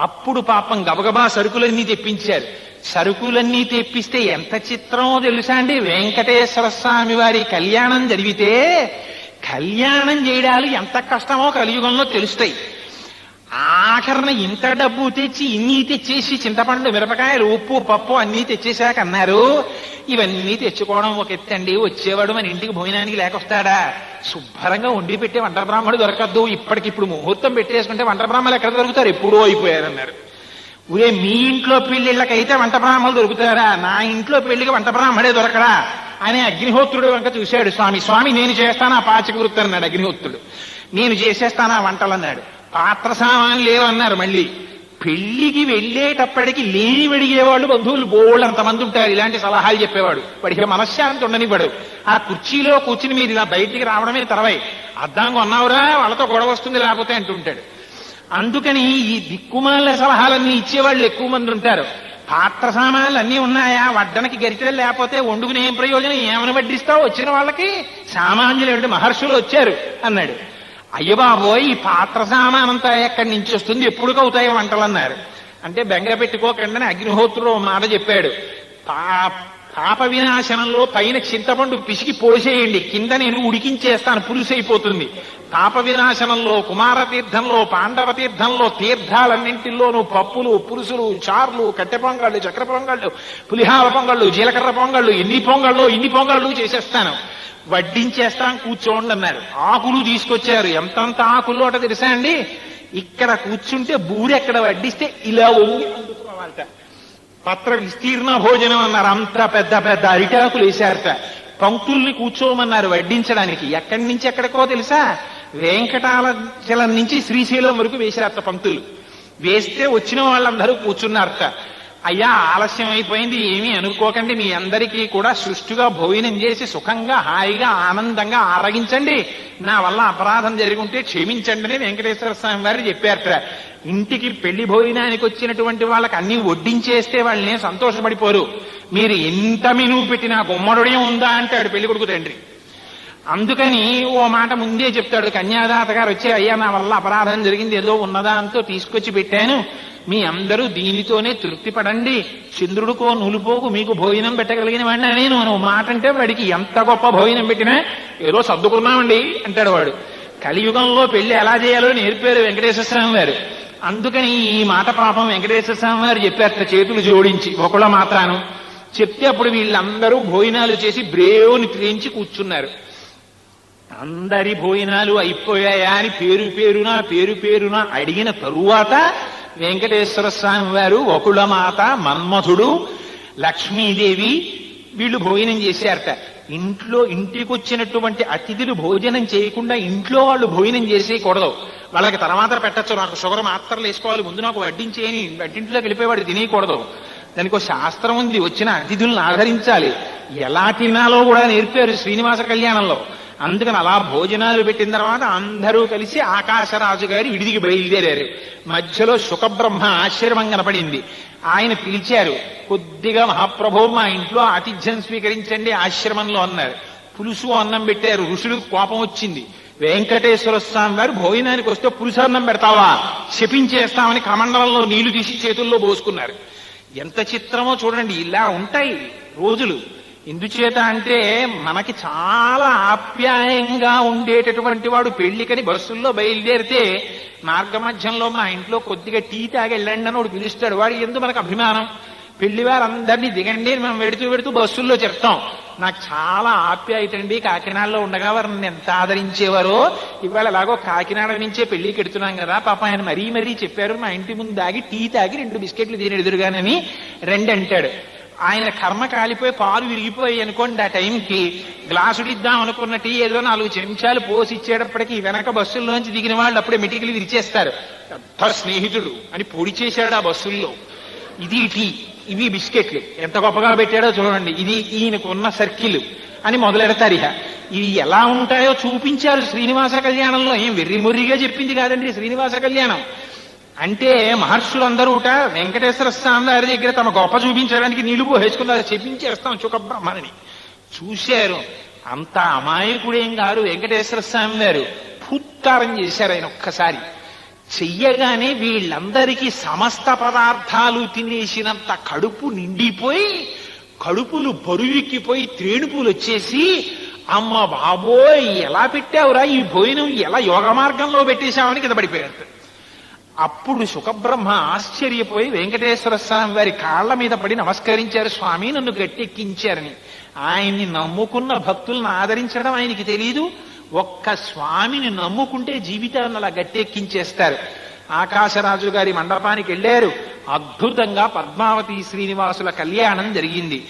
అప్పుడు పాపం గబగబా సరుకులన్నీ తెప్పించారు. సరుకులన్నీ తెప్పిస్తే ఎంత చిత్రమో తెలుసా అండి? వెంకటేశ్వర స్వామి వారి కళ్యాణం జరిగితే కళ్యాణం చేయడాలు ఎంత కష్టమో కలియుగంలో తెలుస్తాయి. ఆఖరణ ఇంత డబ్బు తెచ్చి ఇన్ని తెచ్చేసి చింతపండు మిరపకాయలు ఉప్పు పప్పు అన్నీ తెచ్చేశాక అన్నారు ఇవన్నీ తెచ్చుకోవడం ఒక ఎత్తండి. వచ్చేవాడు మన ఇంటికి భోజనానికి లేకొస్తాడా? శుభ్రంగా వండి పెట్టే వంట బ్రాహ్మడు దొరకద్దు. ఇప్పటికిప్పుడు ముహూర్తం పెట్టేసుకుంటే వంట బ్రాహ్మణులు ఎక్కడ దొరుకుతారు? ఎప్పుడో అయిపోయారన్నారు. ఊరే మీ ఇంట్లో పెళ్ళిళ్ళకైతే వంట బ్రాహ్మణులు దొరుకుతారా? నా ఇంట్లో పెళ్ళికి వంట బ్రాహ్మడే దొరకడా? అని అగ్నిహోత్రుడు వంక చూశాడు. స్వామి స్వామి నేను చేస్తానా? పాచక వృత్తి అన్నాడు అగ్నిహోత్రుడు. నేను చేసేస్తాను? ఆ వంటలు అన్నాడు పాత్ర సామాన్లు లేవన్నారు మళ్ళీ. పెళ్ళికి వెళ్ళేటప్పటికి లేని అడిగేవాళ్ళు బంధువులు బోళ్ళు అంతమంది ఉంటారు. ఇలాంటి సలహాలు చెప్పేవాడు. వాడికి మనశ్శాంతి ఉండనివ్వడు. ఆ కుర్చీలో కూర్చుని మీరు ఇలా బయటికి రావడమే తర్వాయి అద్దాం కొన్నావురా వాళ్ళతో గొడవ వస్తుంది లేకపోతే అంటుంటాడు. అందుకని ఈ దిక్కుమాల సలహాలన్నీ ఇచ్చేవాళ్ళు ఎక్కువ మంది ఉంటారు. పాత్ర సామాన్లు అన్నీ ఉన్నాయా? వడ్డనకి గరిటెలు లేకపోతే వండుకుని ఏం ప్రయోజనం? ఏమని వడ్డిస్తావు? వచ్చిన వాళ్ళకి సామాన్యులు మహర్షులు వచ్చారు అన్నాడు. అయ్య బాబోయ్ ఈ పాత్ర సామానంతా ఎక్కడి నుంచి వస్తుంది? ఎప్పుడు అవుతాయి వంటలు అన్నారు అంటే బెంగ పెట్టుకోకండి అగ్నిహోత్రుడు మాట చెప్పాడు. పా- పాప వినాశనంలో పైన చింతపండు పిసికి పోసేయండి. కింద నేను ఉడికించేస్తాను. పులుసైపోతుంది. పాప వినాశనంలో కుమార తీర్థంలో పాండవ తీర్థంలో తీర్థాలన్నింటిలోనూ పప్పులు పులుసులు చార్లు కట్టె పొంగళ్ళు చక్ర పొంగళ్ళు పులిహార పొంగళ్ళు జీలకర్ర పొంగళ్ళు ఎన్ని పొంగళ్ళు ఇన్ని పొంగళ్ళు చేసేస్తాను. వడ్డించేస్తాం కూర్చోండి అన్నారు ఆకులు తీసుకొచ్చారు. ఎంతంత ఆకులు అట తెలుసా అండి? ఇక్కడ కూర్చుంటే బూరెక్కడ వడ్డిస్తే ఇలా వంగి అందుకోవాలట. పత్ర విస్తీర్ణ భోజనం అన్నారు అంత పెద్ద పెద్ద అరిటాకులు వేశారట. పంక్తుల్ని కూర్చోమన్నారు వడ్డించడానికి. ఎక్కడి నుంచి ఎక్కడికో తెలుసా? వెంకటాచలం నుంచి శ్రీశైలం వరకు వేశారట పంక్తులు. వేస్తే వచ్చిన వాళ్ళందరూ కూర్చున్నారట. అయ్యా ఆలస్యం అయిపోయింది ఏమీ అనుకోకండి. మీ అందరికీ కూడా సృష్టిగా భోజనం చేసి సుఖంగా హాయిగా ఆనందంగా ఆరగించండి. నా వల్ల అపరాధం జరుగుంటే క్షమించండి అని వెంకటేశ్వర స్వామి వారు చెప్పారట. ఇంటికి పెళ్ళి భోజనానికి వచ్చినటువంటి వాళ్ళకి అన్ని వడ్డించేస్తే వాళ్ళని సంతోషపడిపోరు. మీరు ఎంత మెనూ పెట్టినా గుమ్మడుడే ఉందా అంటాడు పెళ్ళి కొడుకు తండ్రి. అందుకని ఓ మాట ముందే చెప్తాడు. కన్యాదాత గారు వచ్చి అయ్యా నా వల్ల అపరాధం జరిగింది. ఏదో ఉన్నదాంతో తీసుకొచ్చి పెట్టాను. మీ అందరూ దీనితోనే తృప్తి పడండి చంద్రుడికో నులుపోకు మీకు భోజనం పెట్టగలిగిన వాడిని నేను. ఓ మాట అంటే వాడికి ఎంత గొప్ప భోజనం పెట్టినా ఏదో సర్దుకున్నామండి అంటాడు వాడు. కలియుగంలో పెళ్ళి ఎలా చేయాలో నేర్పారు వెంకటేశ్వర స్వామి వారు అందుకని ఈ మాట పాపం వెంకటేశ్వర స్వామి వారు చెప్పారు చేతులు జోడించి ఒకళ్ళ మాత్రాను. చెప్తే అప్పుడు వీళ్ళందరూ భోజనాలు చేసి బ్రేవుని త్రేయించి కూర్చున్నారు. అందరి భోజనాలు అయిపోయాయా అని పేరు పేరున పేరు పేరున అడిగిన తరువాత వెంకటేశ్వర స్వామి వారు వకుళమాత మన్మథుడు లక్ష్మీదేవి వీళ్ళు భోజనం చేశారట. ఇంట్లో ఇంటికి వచ్చినటువంటి అతిథులు భోజనం చేయకుండా ఇంట్లో వాళ్ళు భోజనం చేసేయకూడదు. వాళ్ళకి తర్వాత పెట్టచ్చు. నాకు షుగర్ మాత్రలు వేసుకోవాలి. ముందు నాకు వడ్డించేయని వడ్డింట్లోకి వెళ్ళిపోయేవాడు తినేయకూడదు. దానికి ఒక శాస్త్రం ఉంది. వచ్చిన అతిథులను ఆదరించాలి. ఎలా తినాలో కూడా నేర్పారు శ్రీనివాస కళ్యాణంలో. అందుకని అలా భోజనాలు పెట్టిన తర్వాత అందరూ కలిసి ఆకాశరాజు గారి విడిదికి బయలుదేరారు. మధ్యలో సుఖబ్రహ్మ ఆశ్రమం కనపడింది. ఆయన పిలిచారు కొద్దిగా మహాప్రభు మా ఇంట్లో ఆతిథ్యం స్వీకరించండి ఆశ్రమంలో అన్నారు. పులుసు అన్నం పెట్టారు ఋషులకు కోపం వచ్చింది. వెంకటేశ్వర స్వామి వారు భోజనానికి వస్తే పులుసు అన్నం పెడతావా? శపించేస్తామని కమండలంలో నీళ్ళు తీసి చేతుల్లో పోసుకున్నారు. ఎంత చిత్రమో చూడండి ఇలా ఉంటాయి రోజులు. ఎందుచేత అంటే మనకి చాలా ఆప్యాయంగా ఉండేటటువంటి వాడు పెళ్ళికని బస్సుల్లో బయలుదేరితే మార్గమధ్యంలో మా ఇంట్లో కొద్దిగా టీ తాగి వెళ్ళండి అని వాడు పిలుస్తాడు. వాడు ఎందుకు మనకు అభిమానం. పెళ్ళి వారందరినీ దిగండి మేము మనం వెడుతూ వెడుతూ బస్సుల్లో చెప్తాం. నాకు చాలా ఆప్యాయత అండి కాకినాడలో ఉండగా వారు ఎంత ఆదరించేవారో ఇవాళ ఎలాగో కాకినాడ నుంచే పెళ్ళికి ఎడుతున్నాం కదా. పాప ఆయన మరీ మరీ చెప్పారు మా ఇంటి ముందు దాగి టీ తాగి రెండు బిస్కెట్లు తిని ఎదురుగానని. రెండు అంటాడు. ఆయన కర్మ కాలిపోయి పాలు విరిగిపోయి అనుకోండి ఆ టైంకి గ్లాసుడు ఇద్దాం అనుకున్న టీ ఏదో నాలుగు చెంచాలు పోసి ఇచ్చేటప్పటికి వెనక బస్సుల్లోంచి దిగిన వాళ్ళు అప్పుడే మెటికలు విరిచేస్తారు. పెద్ద స్నేహితుడు అని పొడి చేశాడు ఆ బస్సుల్లో. ఇది టీ ఇవి బిస్కెట్లు. ఎంత గొప్పగా పెట్టాడో చూడండి. ఇది ఈయనకు ఉన్న సర్కిల్ అని మొదలెడతారు ఇక ఇవి ఎలా ఉంటాయో చూపించారు శ్రీనివాస కళ్యాణంలో. ఏం వెర్రిమొర్రిగా చెప్పింది కాదండి శ్రీనివాస కళ్యాణం. అంటే మహర్షులందరూ వెంకటేశ్వర స్వామి వారి దగ్గర తమ గొప్ప చూపించడానికి నీళ్ళు పోహేసుకున్నారు చెప్పించేస్తాం చుకబ్రహ్మని చూశారు. అంత అమాయకుడేం గారు వెంకటేశ్వర స్వామి వారు పుత్తారం చేశారు ఆయన ఒక్కసారి. చెయ్యగానే వీళ్ళందరికీ సమస్త పదార్థాలు తినేసినంత కడుపు నిండిపోయి కడుపులు బరువెక్కిపోయి త్రేణుపులు వచ్చేసి అమ్మ బాబోయ్ ఎలా పెట్టావురా? ఈ భోజనం ఎలా యోగ మార్గంలో పెట్టేశామని కింద పడిపోయారు. అప్పుడు సుఖబ్రహ్మ ఆశ్చర్యపోయి వెంకటేశ్వర స్వామి వారి కాళ్ళ మీద పడి నమస్కరించారు. స్వామి నన్ను గట్టెక్కించారని. ఆయన్ని నమ్ముకున్న భక్తులను ఆదరించడం ఆయనకి తెలియదు ఒక్క స్వామిని నమ్ముకుంటే జీవితాన్ని అలా గట్టెక్కించేస్తారు. ఆకాశరాజు గారి మండపానికి వెళ్ళారు. అద్భుతంగా పద్మావతి శ్రీనివాసుల కళ్యాణం జరిగింది.